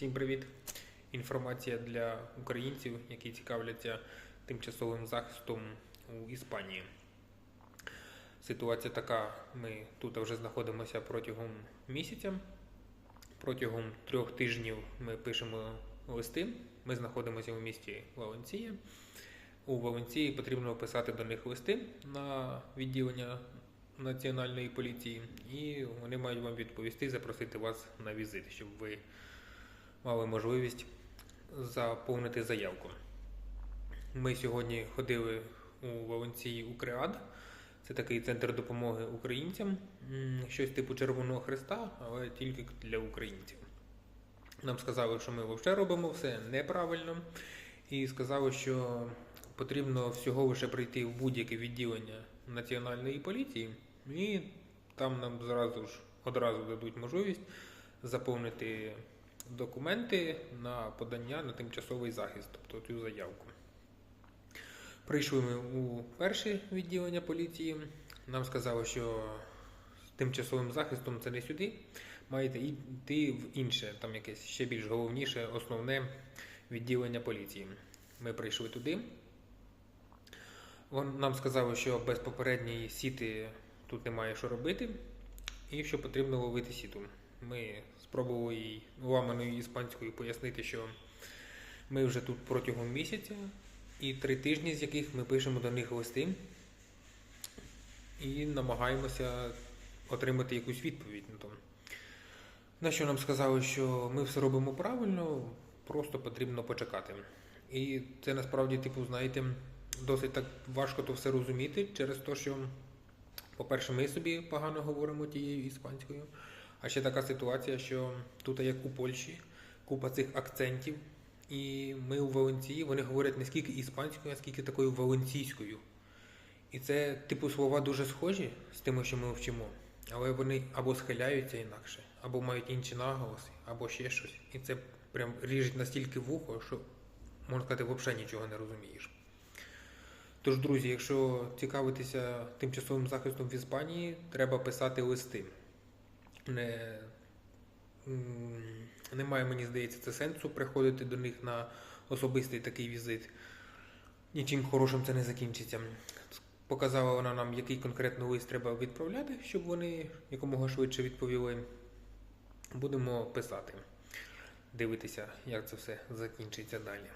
Всім привіт! Інформація для українців, які цікавляться тимчасовим захистом у Іспанії. Ситуація така: ми тут вже знаходимося протягом місяця. Протягом трьох тижнів ми пишемо листи. Ми знаходимося у місті Валенція. У Валенції потрібно писати до них листи на відділення національної поліції, і вони мають вам відповісти, запросити вас на візит, щоб ви мали можливість заповнити заявку. Ми сьогодні ходили у Валенції у Креад. Це такий центр допомоги українцям, щось типу Червоного Христа, але тільки для українців. Нам сказали, що ми взагалі робимо все неправильно, і сказали, що потрібно всього лише прийти в будь-яке відділення національної поліції, і там нам зразу ж одразу дадуть можливість заповнити документи на подання на тимчасовий захист, тобто цю заявку. Прийшли ми у перше відділення поліції. Нам сказали, що з тимчасовим захистом це не сюди. Маєте йти в інше, там якесь ще більш головніше, основне відділення поліції. Ми прийшли туди. Нам сказали, що без попередньої сіти тут немає що робити, і що потрібно ловити сіту. Ми спробували їй ламаною іспанською пояснити, що ми вже тут протягом місяця, і три тижні, з яких ми пишемо до них листи і намагаємося отримати якусь відповідь на то. На що нам сказали, що ми все робимо правильно, просто потрібно почекати. І це насправді, типу, знаєте, досить так важко то все розуміти через те, що, по-перше, ми собі погано говоримо тією іспанською. А ще така ситуація, що тут, як у Польщі, купа цих акцентів. І ми у Валенції, вони говорять не скільки іспанською, а скільки такою валенційською. І це, типу, слова дуже схожі з тими, що ми вчимо. Але вони або схиляються інакше, або мають інші наголоси, або ще щось. І це прям ріжить настільки вухо, що можна сказати, взагалі нічого не розумієш. Тож, друзі, якщо цікавитися тимчасовим захистом в Іспанії, треба писати листи. Не, немає, мені здається, це сенсу приходити до них на особистий такий візит. Нічим хорошим це не закінчиться. Показала вона нам, який конкретно лист треба відправляти, щоб вони якомога швидше відповіли. Будемо писати, дивитися, як це все закінчиться далі.